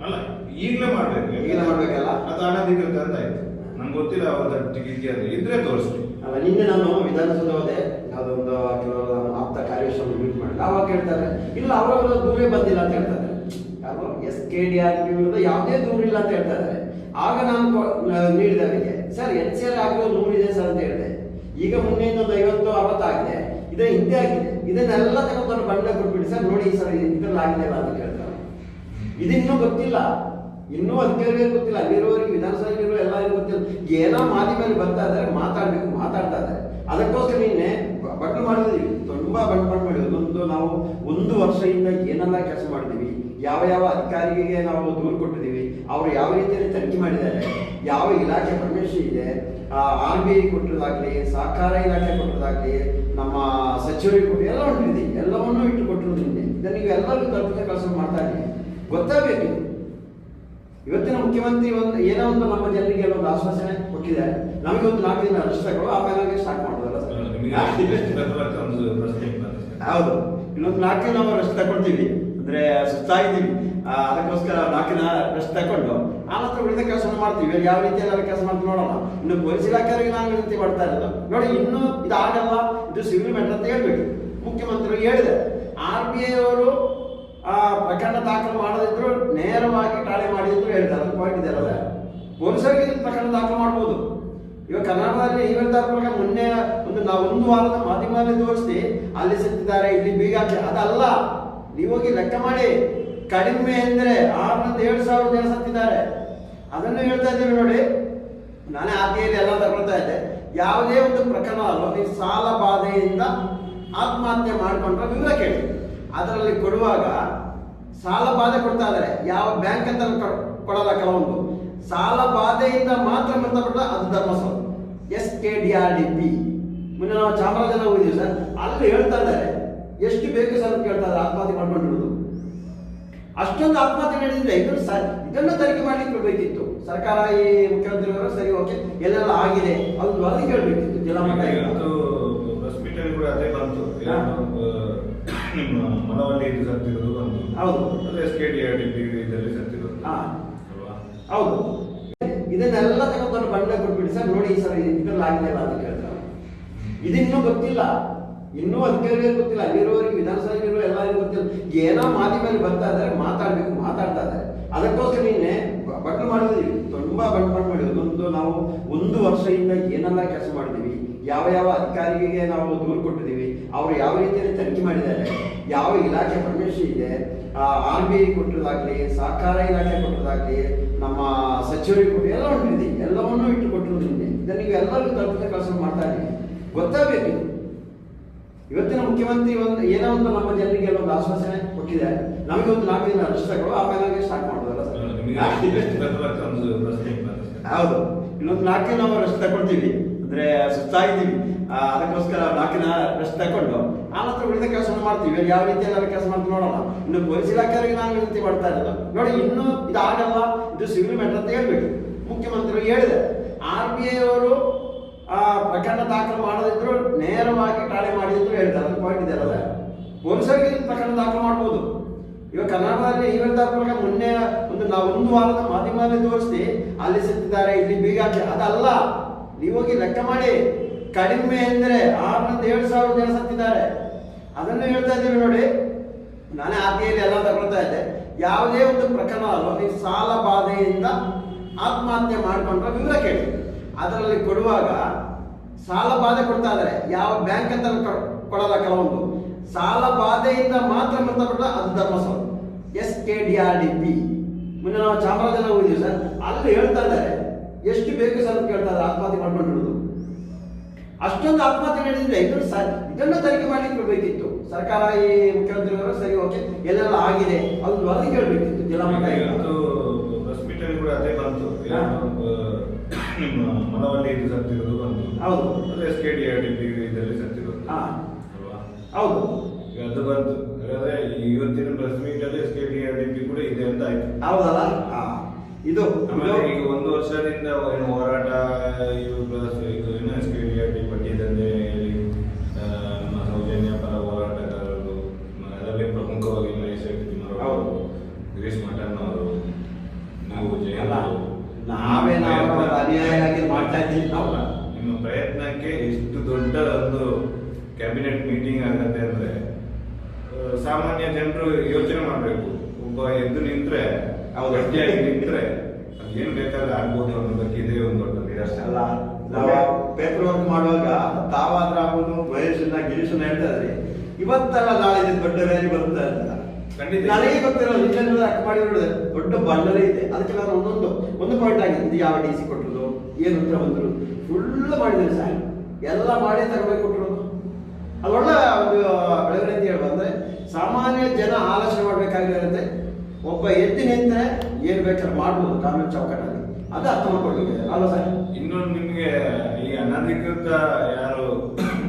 ಅಲ್ಲ ಈಗಲೇ ಮಾಡ್ಬೇಕು. ಈಗಲೇ ಮಾಡ್ಬೇಕಲ್ಲ? ಅದು ಅನಧಿಕೃತ ಅಂತ ಆಯ್ತು. ನಂಗೆ ಗೊತ್ತಿಲ್ಲ ಅವ್ರ ಇತಿಹಾಸ ಇದ್ರೆ ತೋರಿಸ್ತೀನಿ ಅಲ್ಲ ನಿನ್ನೆ ನಾನು ವಿಧಾನಸೌಧ ಹೋದೆ. ಯಾವುದೊಂದು ಕೆಲವರು ಆಪ್ತ ಕಾರ್ಯದರ್ಶಿ ಮೀಟ್ ಮಾಡಿ ಅವಾಗ ಹೇಳ್ತಾರೆ ಇಲ್ಲ ಅವರವರ ದೂರೇ ಬಂದಿಲ್ಲ ಅಂತ ಹೇಳ್ತಾರೆ. ಯಾರು S K D R P ವಿರುದ್ಧ ಯಾವುದೇ ದೂರ ಇಲ್ಲ ಅಂತ ಹೇಳ್ತಾ ಇದ್ದಾರೆ ಆಗ ನಾನು ಕೊ- ನೀಡಿದ ಅವರಿಗೆ ಸರ್ ಎಚ್ ಸಿ ಆರ್ ಆಗಿರೋ ನೂರಿದೆ ಸರ್ ಅಂತ ಹೇಳಿದೆ. ಈಗ ಮೊನ್ನೆ ಇನ್ನೊಂದು ಐವತ್ತು ಅರವತ್ತು ಆಗಿದೆ. ಇದೇ ಹಿಂದೆ ಆಗಿದೆ. ಇದನ್ನೆಲ್ಲ ತಗೊಂಡು ಬಣ್ಣ ಕೊಟ್ಬಿಡಿ ಸರ್, ನೋಡಿ ಸರ್ ಇದ್ರಲ್ಲಿ ಆಗಿದೆ ಅಲ್ಲ ಅಂತ ಕೇಳ್ತಾರೆ. ಇದಿನ್ನೂ ಗೊತ್ತಿಲ್ಲ. ಇನ್ನೂ ಅಧಿಕಾರಿಗಳಿಗೆ ಗೊತ್ತಿಲ್ಲ. ಅಲ್ಲಿರುವವರಿಗೆ ವಿಧಾನಸಭೆಗಳು ಎಲ್ಲರಿಗೂ ಗೊತ್ತಿಲ್ಲ. ಏನೋ ಮಾಧ್ಯಮದಲ್ಲಿ ಬರ್ತಾ ಇದ್ದಾರೆ, ಮಾತಾಡ್ಬೇಕು, ಮಾತಾಡ್ತಾ ಇದ್ದಾರೆ. ಅದಕ್ಕೋಸ್ಕರ ನಿನ್ನೆ ಬ- ಬಟ್ಲು ಮಾಡಿದ್ವಿ ತುಂಬಾ ಬಟ್ ಮಾಡಿದ್ವಿ ಒಂದು ನಾವು ಒಂದು ವರ್ಷದಿಂದ ಏನೆಲ್ಲ ಕೆಲಸ ಮಾಡಿದ್ವಿ ಯಾವ ಯಾವ ಅಧಿಕಾರಿಗೆ ನಾವು ದೂರು ಕೊಟ್ಟಿದ್ದೀವಿ. ಅವರು ಯಾವ ರೀತಿಯಲ್ಲಿ ತನಿಖೆ ಮಾಡಿದ್ದಾರೆ. ಯಾವ ಇಲಾಖೆ ಪರ್ಮಿಷನ್ ಇದೆ. ಆರ್ ಬಿ ಐ ಕೊಟ್ಟಿರೋದಾಗ್ಲಿ, ಸಹಕಾರ ಇಲಾಖೆ ಕೊಟ್ಟಿರೋದಾಗ್ಲಿ ನಮ್ಮ ಸಚಿವರಿಗೆ ಕೊಟ್ಟು ಎಲ್ಲ ಉಂಟಿದೆ ಎಲ್ಲವನ್ನೂ ಇಟ್ಟು ಕೊಟ್ಟರು ನಿನ್ನೆ. ಇದನ್ನು ನೀವು ಎಲ್ಲರಿಗೂ ತಲುಪಿದ ಕೆಲಸ ಮಾಡ್ತಾ ಇದ್ದೀವಿ ಗೊತ್ತಾಗಬೇಕು. ಇವತ್ತಿನ ಮುಖ್ಯಮಂತ್ರಿ ಒಂದು ಏನೋ ಒಂದು ನಮ್ಮ ಜನರಿಗೆ ಒಂದು ಆಶ್ವಾಸನೆ ಕೊಟ್ಟಿದ್ದಾರೆ. ನಮಗೆ ಒಂದು ನಾಲ್ಕು ದಿನ ರಸ್ತೆಗಳು ಆಮೇಲೆ ಸ್ಟಾರ್ಟ್ ಮಾಡೋದಲ್ಲ. ಹೌದು. ಇನ್ನೊಂದು ನಾಲ್ಕು ದಿನ ನಾವು ರೆಸ್ಟ್ ತಗೊಳ್ತೀವಿ. ಅಂದ್ರೆ ಅದಕ್ಕೋಸ್ಕರ ನಾಲ್ಕು ದಿನ ರೆಸ್ಟ್ ತಗೊಂಡು ಆ ಹತ್ರ ಉಳಿದ ಕೆಲಸ ಮಾಡ್ತೀವಿ. ಯಾವ ರೀತಿಯಲ್ಲಿ ಕೆಲಸ ಮಾಡ್ತೀವಿ ನೋಡೋಣ. ಇನ್ನು ಪೊಲೀಸ್ ಇಲಾಖೆಯವರಿಗೆ ನಾನು ವಿನಂತಿ ಮಾಡ್ತಾ ಇರೋದು ನೋಡಿ, ಇನ್ನು ಇದಾಗಲ್ಲ. ಇದು ಸಿವಿಲ್ ಮ್ಯಾಟರ್ ಅಂತ ಹೇಳ್ಬೇಕು. ಮುಖ್ಯಮಂತ್ರಿ ಹೇಳಿದೆ ಆರ್ ಬಿ ಐ ಅವರು, ಆ, ಪ್ರಕರಣ ದಾಖಲು ಮಾಡದಿದ್ರು, ನೇರವಾಗಿ ಠಾಣೆ ಮಾಡಿದ್ರು ಹೇಳ್ತಾರೆ ಅದು ಪಾಯಿಂಟ್ ಇದೆ ಅಲ್ಲ. ಸರ್ ಪೊಲೀಸರಿಗೆ ಪ್ರಕರಣ ದಾಖಲು ಮಾಡ್ಬೋದು. ಇವಾಗ ಕರ್ನಾಟಕದಲ್ಲಿ ಈ ಪ್ರಕಾರ ಮೊನ್ನೆ ಒಂದು, ನಾವು ಒಂದು ವಾರದ ಮಾಧ್ಯಮದಲ್ಲಿ ತೋರಿಸಿ ಅಲ್ಲಿ ಸತ್ತಿದ್ದಾರೆ ಇಲ್ಲಿ ಬೀಗ ಅದಲ್ಲ. ನೀವು ಹೋಗಿ ಲೆಕ್ಕ ಮಾಡಿ. ಕಡಿಮೆ ಅಂದ್ರೆ ಆರ್ನಿಂದ ಏಳು ಸಾವಿರ ಜನ ಸತ್ತಿದ್ದಾರೆ. ಅದನ್ನು ಹೇಳ್ತಾ ಇದ್ದೀವಿ ನೋಡಿ. ನಾನೇ ಆಕೆಯಲ್ಲಿ ಎಲ್ಲ ತಗೊಳ್ತಾ ಇದ್ದೆ. ಯಾವುದೇ ಒಂದು ಪ್ರಕರಣ ಅಲ್ಲ ನೀವು ಸಾಲ ಬಾಧೆಯಿಂದ ಆತ್ಮಹತ್ಯೆ ಮಾಡಿಕೊಂಡ್ರೆ ವಿವರ ಕೇಳಿ. ಅದರಲ್ಲಿ ಕೊಡುವಾಗ ಸಾಲ ಬಾಧೆ ಕೊಡ್ತಾ ಇದ್ದಾರೆ. ಯಾವ ಬ್ಯಾಂಕ್ ಅಂತ ಕೊಡಲ್ಲ ಕೆಲವೊಂದು ಸಾಲ ಬಾಧೆಯಿಂದ ಮಾತ್ರ ಮೃತಪಟ್ಟ ಅದು Dharmasthala. S K D R D P. ಮೊನ್ನೆ ನಾವು ಚಾಮರಾಜನ ಹೋಗಿದ್ದೀವಿ ಸರ್. ಅಲ್ಲಿ ಹೇಳ್ತಾ ಇದ್ದಾರೆ. ಎಷ್ಟು ಬೇಕು ಸರ್ ಅಂತ ಕೇಳ್ತಾ ಇದ್ದಾರೆ. ಆತ್ಮಹತ್ಯೆ ಮಾಡ್ಕೊಂಡಿರೋದು. ಅಷ್ಟೊಂದು ಆತ್ಮಹತ್ಯೆ ನಡೆದಿದೆ. ಇದನ್ನು ಸರ್, ಇದನ್ನು ತನಿಖೆ ಮಾಡ್ಲಿಕ್ಕೆ ಬಿಡಬೇಕಿತ್ತು ಸರ್ಕಾರ ಈ ಮುಖ್ಯಮಂತ್ರಿಗಳು ಸರಿ ಓಕೆ ಎಲ್ಲೆಲ್ಲ ಆಗಿದೆ ಅದು ವರದಿ ಕೇಳಬೇಕಿತ್ತು ಜಿಲ್ಲಾ ಮಟ್ಟ ಇವತ್ತು ಪ್ರೆಸ್ ಕೂಡ ಅದೇ ಬಂತು ನಿಮ್ಮ ಮನವಲ್ಲಿ ಇದು ಸತ್ತಿರೋದು ಬಂತು ಹೌದು. ಅದು S K D R D P ಇದರಲ್ಲಿ ಸತ್ತಿರೋದು ಹೌದು. ಇದನ್ನೆಲ್ಲ ತಗೊಂಡು ಬಂಡ ಕೊಟ್ಬಿಡಿ ಸರ್ ನೋಡಿ ಸರ್ ಇದ್ರಲ್ಲಿ ಆಗಿದೆ ಅಲ್ಲ ಅಂತ ಕೇಳ್ತಾರೆ ಇದಿನ್ನೂ ಗೊತ್ತಿಲ್ಲ. ಇನ್ನೂ ಅಧಿಕಾರಿಗಳಿಗೆ ಗೊತ್ತಿಲ್ಲ. ಅಲ್ಲಿರೋರಿಗೆ ವಿಧಾನಸಭೆಯಲ್ಲಿರುವ ಎಲ್ಲರಿಗೂ ಗೊತ್ತಿಲ್ಲ. ಏನೋ ಮಾಧ್ಯಮದಲ್ಲಿ ಬರ್ತಾ ಇದ್ದಾರೆ ಮಾತಾಡ್ಬೇಕು ಮಾತಾಡ್ತಾ ಇದ್ದಾರೆ. ಅದಕ್ಕೋಸ್ಕರ ನಿನ್ನೆ ಬಟ್ಲು ಮಾಡಿದ್ವಿ. ತುಂಬಾ ಬಟ್ಲು ಮಾಡಿ ಒಂದು ನಾವು ಒಂದು ವರ್ಷದಿಂದ ಏನೆಲ್ಲ ಕೆಲಸ ಮಾಡಿದ್ದೀವಿ. ಯಾವ ಯಾವ ಅಧಿಕಾರಿಗೆ ನಾವು ದೂರು ಕೊಟ್ಟಿದ್ದೀವಿ. ಅವರು ಯಾವ ರೀತಿಯಲ್ಲಿ ತನಿಖೆ ಮಾಡಿದ್ದಾರೆ. ಯಾವ ಇಲಾಖೆ ಪರ್ಮಿಷನ್ ಇದೆ. ಆರ್ ಬಿ ಐ ಕೊಟ್ಟಿರೋದಾಗ್ಲಿ, ಸಹಕಾರ ಇಲಾಖೆ ಕೊಟ್ಟಿರೋದಾಗ್ಲಿ, ನಮ್ಮ ಸಚಿವರಿಗೆ ಕೊಟ್ಟು ಎಲ್ಲ ಉಂಟಿದೆ ಎಲ್ಲವನ್ನೂ ಇಟ್ಟು ಕೊಟ್ಟಿರೋದು ನಿನ್ನೆ ಇದನ್ನು ನೀವು ಎಲ್ಲರಿಗೂ ತಲುಪಿದ ಕೆಲಸ ಮಾಡ್ತಾ ಇದ್ದೀವಿ ಗೊತ್ತಾಗಬೇಕು. ಇವತ್ತಿನ ಮುಖ್ಯಮಂತ್ರಿ ಒಂದು ಏನೋ ಒಂದು ನಮ್ಮ ಜನರಿಗೆ ಒಂದು ಆಶ್ವಾಸನೆ ಕೊಟ್ಟಿದ್ದಾರೆ. ನಮಗೆ ಒಂದು ನಾಲ್ಕು ದಿನ ತಗೊಳ್ಳೋ ಆಮೇಲೆ ಸ್ಟಾರ್ಟ್ ಮಾಡೋದಲ್ಲ ಹೌದು. ಇನ್ನೊಂದು ನಾಲ್ಕು ನಾವು ರೆಸ್ಟ್ ತಗೊಳ್ತೀವಿ. ಅಂದ್ರೆ ಸುಸ್ತಾಗಿದ್ದೀವಿ ಅದಕ್ಕೋಸ್ಕರ ನಾಲ್ಕು ದಿನ ರೆಸ್ಟ್ ತಗೊಂಡು ಆ ನಂತರ ಉಳಿದ ಕೆಲಸವನ್ನು ಮಾಡ್ತೀವಿ. ಯಾವ ರೀತಿಯಲ್ಲಿ ಕೆಲಸ ಮಾಡ್ತೀವಿ ನೋಡೋಣ. ಇನ್ನು ಪೊಲೀಸ್ ಇಲಾಖೆಯವರಿಗೆ ನಾನು ವಿನಂತಿ ಮಾಡ್ತಾ ಇರಲ್ಲ ನೋಡಿ ಇನ್ನು ಇದಾಗಲ್ಲ. ಇದು ಸಿವಿಲ್ ಮ್ಯಾಟರ್ ಅಂತ ಹೇಳ್ಬೇಕು. ಮುಖ್ಯಮಂತ್ರಿ ಹೇಳಿದೆ. ಆರ್ ಬಿ ಐ ಅವರು ಆ ಪ್ರಕರಣ ದಾಖಲು ಮಾಡದಿದ್ರು ನೇರವಾಗಿ ಠಾಣೆ ಮಾಡಿದ್ರು ಹೇಳ್ತಾರೆ ಅದು ಪಾಯಿಂಟ್ ಇದೆ ಅಲ್ಲ. ಪೊಲೀಸರಿಗೆ ಪ್ರಕರಣ ದಾಖಲು ಮಾಡ್ಬೋದು. ಇವಾಗ ಕರ್ನಾಟಕದಲ್ಲಿ ಈವೆಂಟ್ ಪ್ರಕಾರ ಮೊನ್ನೆ ಒಂದು ನಾವು ಒಂದು ವಾರದ ಮಾಧ್ಯಮದಲ್ಲಿ ತೋರಿಸಿ ಅಲ್ಲಿ ಸತ್ತಿದ್ದಾರೆ ಇಲ್ಲಿ ಬೀಗ ಅದಲ್ಲ, ನೀವು ಹೋಗಿ ಲೆಕ್ಕ ಮಾಡಿ. ಕಡಿಮೆ ಅಂದರೆ ಆರರಿಂದ ಏಳು ಸಾವಿರ ಜನ ಸತ್ತಿದ್ದಾರೆ. ಅದನ್ನು ಹೇಳ್ತಾ ಇದ್ದೀವಿ ನೋಡಿ. ನಾನೇ ಆತ್ಮೀಯಲ್ಲಿ ಎಲ್ಲ ತಗೊಳ್ತಾ ಇದ್ದೆ. ಯಾವುದೇ ಒಂದು ಪ್ರಕರಣ ಅಲ್ಲ, ನೀವು ಸಾಲ ಬಾಧೆಯಿಂದ ಆತ್ಮಹತ್ಯೆ ಮಾಡಿಕೊಂಡ್ರೆ ವಿವರ ಕೇಳಿ. ಅದರಲ್ಲಿ ಕೊಡುವಾಗ ಸಾಲ ಬಾಧೆ ಕೊಡ್ತಾ ಇದ್ದಾರೆ. ಯಾವ ಬ್ಯಾಂಕ್ ಅಂತ ಕೊಡಲ್ಲ ಕೆಲವೊಂದು. ಸಾಲ ಬಾಧೆಯಿಂದ ಮಾತ್ರ ಮೃತಪಟ್ಟ ಅದು Dharmasthala. S K D R D P. ಮೊನ್ನೆ ನಾವು ಚಾಮರಾಜನ ಹೋಗಿದ್ದೀವಿ ಸರ್. ಅಲ್ಲಿ ಹೇಳ್ತಾ ಇದ್ದಾರೆ. ಎಷ್ಟು ಬೇಕು ಸರ್ ಅಂತ ಕೇಳ್ತಾ ಇದ್ದಾರೆ ಆತ್ಮಹತ್ಯೆ ಮಾಡ್ಕೊಂಡಿರೋದು. ಅಷ್ಟೊಂದು ಆತ್ಮಹತ್ಯೆ ನಡೆದಿದೆ ಇದನ್ನು ಸರ್ ಇದನ್ನು ತನಿಖೆ ಮಾಡ್ಲಿಕ್ಕೆ ಬಿಡಬೇಕಿತ್ತು ಸರ್ಕಾರ ಈ ಮುಖ್ಯಮಂತ್ರಿಗಳು ಸರಿ ಓಕೆ ಎಲ್ಲೆಲ್ಲ ಆಗಿದೆ. ಅದು ವರದಿ ಕೇಳಬೇಕಿತ್ತು ಜಿಲ್ಲಾ ಮಟ್ಟ ಇವತ್ತು ಪ್ರೆಸ್ ಮೀಟಲ್ಲಿ ಕೂಡ ಅದೇ ಬಂತು. ನಿಮ್ಮ ಮನವಲ್ಲಿ ಸತ್ತಿರೋದು ಬಂತು. ಹೌದು. ಅದೇ S K D R D P ಇದರಲ್ಲಿ ಸತ್ತಿರೋದು. ಹೌದು. ಅದು ಬಂತು. ಹಾಗಾದ್ರೆ ಇವತ್ತಿನ ಪ್ರೆಸ್ ಮೀಟ್ ಅಲ್ಲಿ S K D R D P ಕೂಡ ಇದೆ ಅಂತ ಆಯ್ತು ಹೌದಲ್ಲ ಹಾ. ಇದು ಈಗ ಒಂದು ವರ್ಷದಿಂದ ಏನು ಹೋರಾಟ ಹೇಳಿ, ಆ, ನಮ್ಮ ಸೌಜನ್ಯ ಪರ ಹೋರಾಟಗಾರರು ಅದರಲ್ಲಿ ಪ್ರಮುಖವಾಗಿ ಮಹೇಶ್ ಅವರು. ಗಿರೀಶ್ ಮಠನ್ ಅವರು ನಾವು ಅವರು. ನಾವೇ ಅನ್ಯಾಯವಾಗಿ ಮಾಡ್ತಾ ಇದ್ದೀವಿ ನಾವು ನಿಮ್ಮ ಪ್ರಯತ್ನಕ್ಕೆ ಎಷ್ಟು ದೊಡ್ಡ ಒಂದು ಕ್ಯಾಬಿನೆಟ್ ಮೀಟಿಂಗ್ ಆಗತ್ತೆ ಅಂದ್ರೆ ಸಾಮಾನ್ಯ ಜನರು ಯೋಚನೆ ಮಾಡಬೇಕು ಒಬ್ಬ ಎದ್ದು ನಿಂತ್ರೆ ಹೌದು. ಗಟ್ಟಿಯಾಗಿ ನಿಂತ್ರೆ ಅದು ಏನು ಬೇಕಾದ್ರೆ ಆಗ್ಬೋದು ಅನ್ನೋದಕ್ಕೆ ಇದೇ ಒಂದು ದೊಡ್ಡ ನಿರಾಶೆ ಅಲ್ಲ ನಾವು ಪೇಪರ್ ವರ್ಕ್ ಮಾಡುವಾಗ ತಾವಾದ್ರ ಅವನು ಮಹೇಶನ್ನ ಗಿರೀಶನ್ನ ಹೇಳ್ತಾ ಇದ್ರಿ. ಇವತ್ತಲ್ಲ ನಾಳೆ ಇದು ದೊಡ್ಡ ವ್ಯಾಲಿ ಬರುತ್ತೆ ಅಂತ. ಖಂಡಿತ. ನನಗೆ ಗೊತ್ತಿರೋ ನಿಜ ಅಕ್ಕ ಮಾಡಿ ನೋಡಿದೆ ದೊಡ್ಡ ಬಂಡಲೇ ಇದೆ. ಅದಕ್ಕೆ ನಾನು ಒಂದೊಂದು ಒಂದು ಪಾಯಿಂಟ್ ಆಗಿದೆ ಇದು ಯಾವ ಡಿ ಸಿ ಕೊಟ್ಟರು ಏನು ಉತ್ತರ ಬಂದರು. ಫುಲ್ ಮಾಡಿದ್ದಾರೆ ಸರ್ ಎಲ್ಲ ಮಾಡಿ ತಗೊಳ್ಬೇಕು ಕೊಟ್ಟರು ಅದೊಳ್ಳೆ ಒಂದು ಬೆಳವಣಿಗೆ ಅಂತ ಹೇಳ್ಬೋದು ಅಂದ್ರೆ ಸಾಮಾನ್ಯ ಜನ ಆಲೋಚನೆ ಮಾಡಬೇಕಾಗಿರುತ್ತೆ. ಒಬ್ಬ ಎದ್ದು ನಿಂತರೆ ಏನು ಬೇಕಾದ್ರೆ ಮಾಡ್ಬೋದು ಕಾನೂನು ಚೌಕಟ್ಟಲ್ಲಿ. ಅದು ಅರ್ಥ ಮಾಡ್ಕೊಳ್ಬೇಕು ಅಲ್ಲ ಸರ್ ಇನ್ನೊಂದು ನಿಮಗೆ ಈ ಅನಧಿಕೃತ ಯಾರು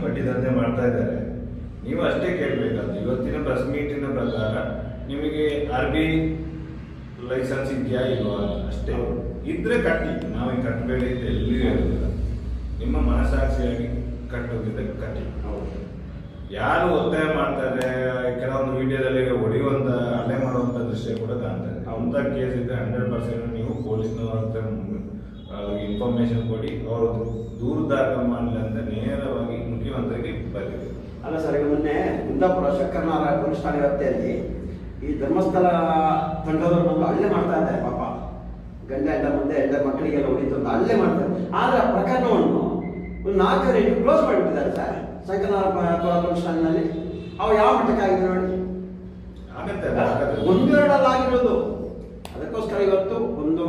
ಬಡ್ಡಿ ದಂಧೆ ಮಾಡ್ತಾ ಇದ್ದಾರೆ. ನೀವು ಅಷ್ಟೇ ಕೇಳಬೇಕಾದ್ರೆ ಇವತ್ತಿನ ಪ್ರೆಸ್ ಮೀಟಿನ ಪ್ರಕಾರ ನಿಮಗೆ ಆರ್ ಬಿ ಲೈಸೆನ್ಸ್ ಇದೆಯಾ ಇಲ್ವಾ? ಅಷ್ಟೇ. ಇದ್ರೆ ಕಟ್ಟಿ ನಾವು ಕಟ್ಟಬೇಡಿ ಅಂತ ಎಲ್ಲಿ ಹೇಳುದಿಲ್ಲ. ನಿಮ್ಮ ಮನಸ್ಸಾಕ್ಷಿಯಾಗಿ ಕಟ್ಟೋಗಿದ್ದಕ್ಕೆ ಕಟ್ಟಿ ಯಾರು ಒತ್ತಾಯ ಮಾಡ್ತಾರೆ? ಕೆಲವೊಂದು ವಿಡಿಯೋದಲ್ಲಿ ಹೊಡೆಯುವಂಥ ಹಲ್ಲೆ ದೃಶ್ಯ ಕೂಡ ತಾಂತಾರೆ ಅಂಥ ಕೇಸ್ ಇದ್ರೆ ಹಂಡ್ರೆಡ್ ಪರ್ಸೆಂಟ್ ನೀವು ಪೊಲೀಸ್ನವ್ರ ಹತ್ರ ಇನ್ಫಾರ್ಮೇಷನ್ ಕೊಡಿ. ಅವರು ದೂರು ದಾಖಲು ಮಾಡಲಿ ಅಂತ ನೇರವಾಗಿ ಮುಖ್ಯಮಂತ್ರಿಗೆ ಬರಲಿ ಅಲ್ಲ ಸರ್, ಈಗ ಮೊನ್ನೆ ಕುಂದಾಪುರ ಶಂಕರನಾರಾಯಣ ಪೊಲೀಸ್ ಠಾಣೆ ವ್ಯಾಪ್ತಿಯಲ್ಲಿ ಈ ಧರ್ಮಸ್ಥಳ ತಂಡದವರು ಬಂದು ಹಲ್ಲೆ ಮಾಡ್ತಾ ಇದ್ದಾರೆ ಪಾಪ. ಗಂಡ ಎಲ್ಲ ಮುಂದೆ ಎಲ್ಲ ಮಕ್ಕಳಿಗೆಲ್ಲ ಹೊಡಿತು ಅಂತ ಅಲ್ಲೇ ಮಾಡ್ತಾರೆ ಆದ್ರೆ ಆ ಪ್ರಕರಣವನ್ನು ಒಂದು ನಾಲ್ಕು ರೇಟ್ ಕ್ಲೋಸ್ ಮಾಡಿಬಿಟ್ಟಿದ್ದಾರೆ ಸರ್, ಶಂಕರನಾರಾಯಣ ಪೊಲೀಸ್ ಠಾಣೆಯಲ್ಲಿ ಅವು ಯಾವ ಮಟ್ಟಕ್ಕೆ ಆಗಿದೆ ನೋಡಿ? ಆಗತ್ತೆ, ಅದು ಒಂದು ಎರಡಲ್ಲ ಆಗಿರೋದು ಅದಕ್ಕೋಸ್ಕರ ಇವತ್ತು ಒಂದು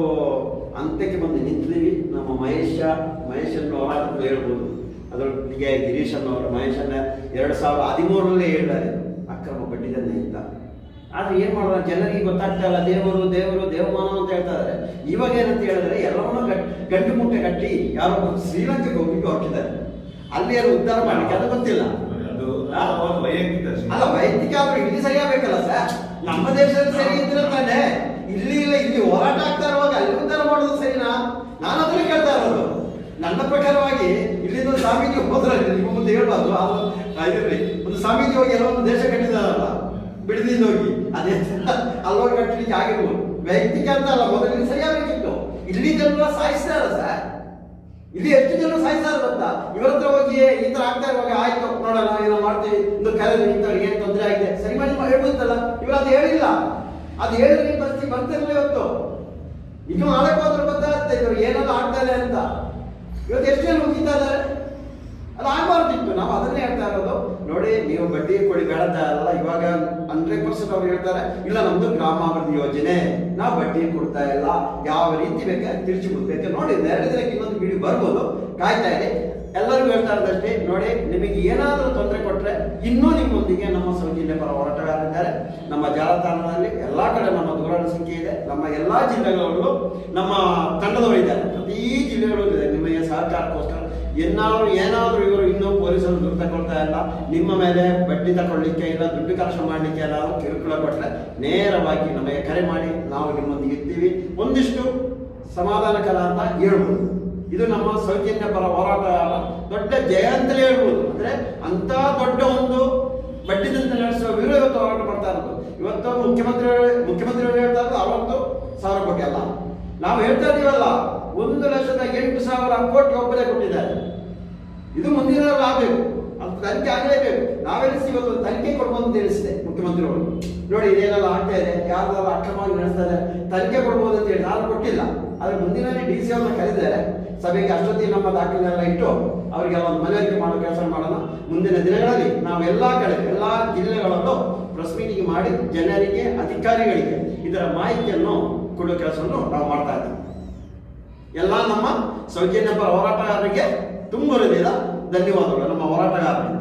ಅಂತ್ಯಕ್ಕೆ ಬಂದು ನಿಂತಿದ್ದೀವಿ. ನಮ್ಮ ಮಹೇಶ, ಮಹೇಶನ್ನು ಹೋರಾಟಗಳು ಹೇಳ್ಬೋದು. ಅದರೊಟ್ಟಿಗೆ ಗಿರೀಶ್ ಅನ್ನೋರು ಮಹೇಶನ್ನ ಎರಡು ಸಾವಿರದ ಹದಿಮೂರರಲ್ಲೇ ಹೇಳಿದ್ದಾರೆ. ಅಕ್ರಮ ಬಡ್ಡಿದನ್ನ ದಂಧೆಯಿಂದ ಆದ್ರೆ ಏನು ಮಾಡೋಣ ಜನರಿಗೆ ಗೊತ್ತಾಗ್ತಾ ಇಲ್ಲ. ದೇವರು ದೇವರು ದೇವಮಾನ ಅಂತ ಹೇಳ್ತಾ ಇದ್ದಾರೆ. ಇವಾಗ ಏನಂತ ಹೇಳಿದ್ರೆ, ಎಲ್ಲವನ್ನೂ ಗಟ್- ಮುಟ್ಟೆ ಕಟ್ಟಿ ಯಾರೋ ಶ್ರೀಲಂಕೆಗೆ ಹೋಗಿ ಹೊರಟಿದ್ದಾರೆ. ಅಲ್ಲಿ ಯಾರು ಉದ್ಧಾರ ಮಾಡಲಿಕ್ಕೆ ಅದು ಗೊತ್ತಿಲ್ಲ. ಅದು ವೈಯಕ್ತಿಕ ಅಲ್ಲ, ವೈಯಕ್ತಿಕ ಆದ್ರೂ ಇಲ್ಲಿ ಸರಿಯಾಗಬೇಕಲ್ಲ ಸರ್? ನಮ್ಮ ದೇಶದಲ್ಲಿ ಸರಿ ಇದ್ರೆ ತಾನೆ ಇಲ್ಲಿ ಇಲ್ಲ, ಇಲ್ಲಿ ಹೋರಾಟ ಆಗ್ತಾ ಇರುವಾಗ ಅಲ್ಲಿ ಉದ್ಧಾರ ಮಾಡೋದು ಸರಿನಾ? ನಾನು ಅದನ್ನ ಕೇಳ್ತಾ ಇರೋದು. ನನ್ನ ಪ್ರಕಾರವಾಗಿ ಇಲ್ಲಿಂದ ಸ್ವಾಮೀಜಿ ಹೋದ್ರಲ್ಲಿ ನಿಮ್ಮ ಮುಂದೆ ಹೇಳ್ಬಾರ್ದು. ಇರ್ಲಿ. ಒಂದು ಸ್ವಾಮೀಜಿ ಹೋಗಿ ಎಲ್ಲ ಒಂದು ದೇಶ ಕಟ್ಟಿದಾರಲ್ಲ ಬಿಡದಿಂದ ಹೋಗಿ. ಅದೇ ಅಲ್ಲೋಗಿ ಕಟ್ಟಲಿಕ್ಕೆ ಆಗಿರ್ಬೋದು. ವೈಯಕ್ತಿಕ ಅಂತ ಅಲ್ಲ ಮೊದಲಿಗೆ ಸರಿಯಾಗಬೇಕಿತ್ತು ಇಲ್ಲಿ ಜನರ ಸಾಯಿಸ್ತಾರ ಸರ್. ಇಲ್ಲಿ ಎಷ್ಟು ಜನ ಸಾಯಿಸ್ತಾರೆ ಗೊತ್ತಾ? ಇವ್ರ ಹತ್ರ ಹೋಗಿ ಈ ತರ ಆಗ್ತಾ ಇರುವಾಗ, ಆಯ್ತು, ನೋಡೋಣ, ಏನೋ ಮಾಡ್ತೀವಿ ಒಂದು ಕರೆ ಇಂಥವ್ರಿಗೆ ಏನ್ ತೊಂದರೆ ಆಗಿದೆ? ಸರಿ ಮಾಡಿ ಹೇಳ್ಬೋದಲ್ಲ? ಇವ್ರು ಅದು ಹೇಳಿಲ್ಲ. ಅದು ಹೇಳಿದ್ರೆ ನಿಮ್ಮ ಪರಿಸ್ಥಿತಿ ಬರ್ತಿರ್ಲಿಲ್ಲ ಇವತ್ತು. ಇನ್ನು ನಾಳೆ ಹೋದ್ರೆ ಗೊತ್ತಾಗುತ್ತೆ, ಇವ್ರು ಏನೆಲ್ಲ ಆಗ್ತಾ ಇಲ್ಲ ಅಂತ. ಇವತ್ತು ಎಷ್ಟು ಜನ ಹೋಗಿದ್ದಾರೆ ಅದು ಆಗ್ಬಾರ್ದಿತ್ತು. ನಾವು ಅದನ್ನೇ ಹೇಳ್ತಾ ಇರೋದು. ನೋಡಿ, ನೀವು ಬಡ್ಡಿ ಕೊಡಿ ಬೇಡ ಇರಲ್ಲ ಇವಾಗ ಹಂಡ್ರೆಡ್ ಪರ್ಸೆಂಟ್ ಅವ್ರು ಹೇಳ್ತಾರೆ, ಇಲ್ಲ, ನಮ್ದು ಗ್ರಾಮಾಭಿವೃದ್ಧಿ ಯೋಜನೆ. ನಾವು ಬಡ್ಡಿ ಕೊಡ್ತಾ ಇಲ್ಲ. ಯಾವ ರೀತಿ ಬೇಕಾದ್ರೆ ತಿರುಚಿ ಕೊಡ್ಬೇಕು ನೋಡಿ ಎರಡು ದಿನಕ್ಕೆ ಇನ್ನೊಂದು ವಿಡಿಯೋ ಬರ್ಬೋದು. ಕಾಯ್ತಾ ಇದೆ ಎಲ್ಲರಿಗೂ ಹೇಳ್ತಾ ಇರೋದಷ್ಟೇ, ನೋಡಿ, ನಿಮಗೆ ಏನಾದರೂ ತೊಂದರೆ ಕೊಟ್ಟರೆ ಇನ್ನೂ ನಿಮ್ಮೊಂದಿಗೆ ನಮ್ಮ ಸೌಜನ್ಯ ಪರ ಹೋರಾಟಗಾರರಿದ್ದಾರೆ. ನಮ್ಮ ಜಾಲತಾಣದಲ್ಲಿ ಎಲ್ಲ ಕಡೆ ನಮ್ಮ ದೂರವಾಣಿ ಸಂಖ್ಯೆ ಇದೆ. ನಮ್ಮ ಎಲ್ಲ ಜಿಲ್ಲೆಗಳಲ್ಲೂ ನಮ್ಮ ತಂಡದವರು ಇದ್ದಾರೆ ಪ್ರತಿ ಜಿಲ್ಲೆಗಳಲ್ಲೂ ಇದೆ. ನಿಮಗೆ ಸಹಕಾರಕ್ಕೋಸ್ಕರ ಏನಾದ್ರು ಏನಾದ್ರೂ ಇವರು ಇನ್ನೂ ಪೊಲೀಸರು ದುಡ್ಡು ತಗೊಳ್ತಾ ಇಲ್ಲ, ನಿಮ್ಮ ಮೇಲೆ ಬಡ್ಡಿ ತಗೊಳ್ಳಿಕ್ಕೆ ಇಲ್ಲ, ದುಡ್ಡು ಖರ್ಚು ಮಾಡಲಿಕ್ಕೆ ಇಲ್ಲ ಕಿರುಕುಳ ಕೊಟ್ಟರೆ ನೇರವಾಗಿ ನಮಗೆ ಕರೆ ಮಾಡಿ ನಾವು ನಿಮ್ಮೊಂದಿಗೆ ಇರ್ತೀವಿ ಒಂದಿಷ್ಟು ಸಮಾಧಾನಕರ ಅಂತ ಹೇಳ್ಬೋದು. ಇದು ನಮ್ಮ ಸೌಜನ್ಯ ಪರ ಹೋರಾಟ ದೊಡ್ಡ ಜಯ ಅಂತಲೇ ಹೇಳ್ಬೋದು. ಅಂದ್ರೆ ಅಂತ ದೊಡ್ಡ ಒಂದು ಬಡ್ಡಿದಂತ ನಡೆಸುವ ವಿರೋಧ ಇವತ್ತು ಹೋರಾಟ ಮಾಡ್ತಾ ಇರೋದು. ಇವತ್ತು ಮುಖ್ಯಮಂತ್ರಿ ಮುಖ್ಯಮಂತ್ರಿಗಳು ಹೇಳ್ತಾ ಇರೋದು ಅರವತ್ತು ಸಾವಿರ ಕೋಟಿ ಅಲ್ಲ. ನಾವು ಹೇಳ್ತಾ ಇದೀವಲ್ಲ ಒಂದು ಲಕ್ಷದ ಎಂಟು ಸಾವಿರ ಕೋಟಿ ಒಬ್ಬರೇ ಕೊಟ್ಟಿದ್ದಾರೆ. ಇದು ಮುಂದಿನ ಆಗಬೇಕು. ಅದು ತನಿಖೆ ಆಗಲೇಬೇಕು. ನಾವೆನಿಸಿ ಇವತ್ತು ತನಿಖೆ ಕೊಡ್ಬೋದು ಅಂತ ತಿಳಿಸಿದೆ ಮುಖ್ಯಮಂತ್ರಿಗಳು ನೋಡಿ, ಇದೇನೆಲ್ಲ ಆಗ್ತಾ ಇದೆ. ಯಾರೆಲ್ಲ ಅಕ್ರಮವಾಗಿ ನಡೆಸ್ತಾರೆ ತನಿಖೆ ಕೊಡ್ಬೋದು ಅಂತ ಹೇಳಿ ನಾನು ಕೊಟ್ಟಿಲ್ಲ. ಆದ್ರೆ ಮುಂದಿನ ಡಿ ಸಿ ಅವ್ರನ್ನ ಕರೆದಿದ್ದಾರೆ. ಸಭೆಗೆ ಅಷ್ಟೊತ್ತಿಗೆ ನಮ್ಮ ದಾಖಲೆಲ್ಲ ಇಟ್ಟು ಅವರಿಗೆಲ್ಲ ಒಂದು ಮನವರಿಕೆ ಮಾಡೋ ಕೆಲಸ ಮಾಡೋಣ. ಮುಂದಿನ ದಿನಗಳಲ್ಲಿ ನಾವು ಎಲ್ಲ ಕಡೆ, ಎಲ್ಲ ಜಿಲ್ಲೆಗಳಲ್ಲೂ ಪ್ರೆಸ್ ಮೀಟಿಂಗ್ ಮಾಡಿ ಜನರಿಗೆ, ಅಧಿಕಾರಿಗಳಿಗೆ ಇದರ ಮಾಹಿತಿಯನ್ನು ಕೊಡೋ ಕೆಲಸವನ್ನು ನಾವು ಮಾಡ್ತಾ ಇದ್ದೀವಿ. ಎಲ್ಲ ನಮ್ಮ ಸೌಜನ್ಯ ಪರ ಹೋರಾಟಗಾರರಿಗೆ ತುಂಬ ಹೃದಯದ ಧನ್ಯವಾದಗಳು. ನಮ್ಮ ಹೋರಾಟಗಾರರಿಗೆ.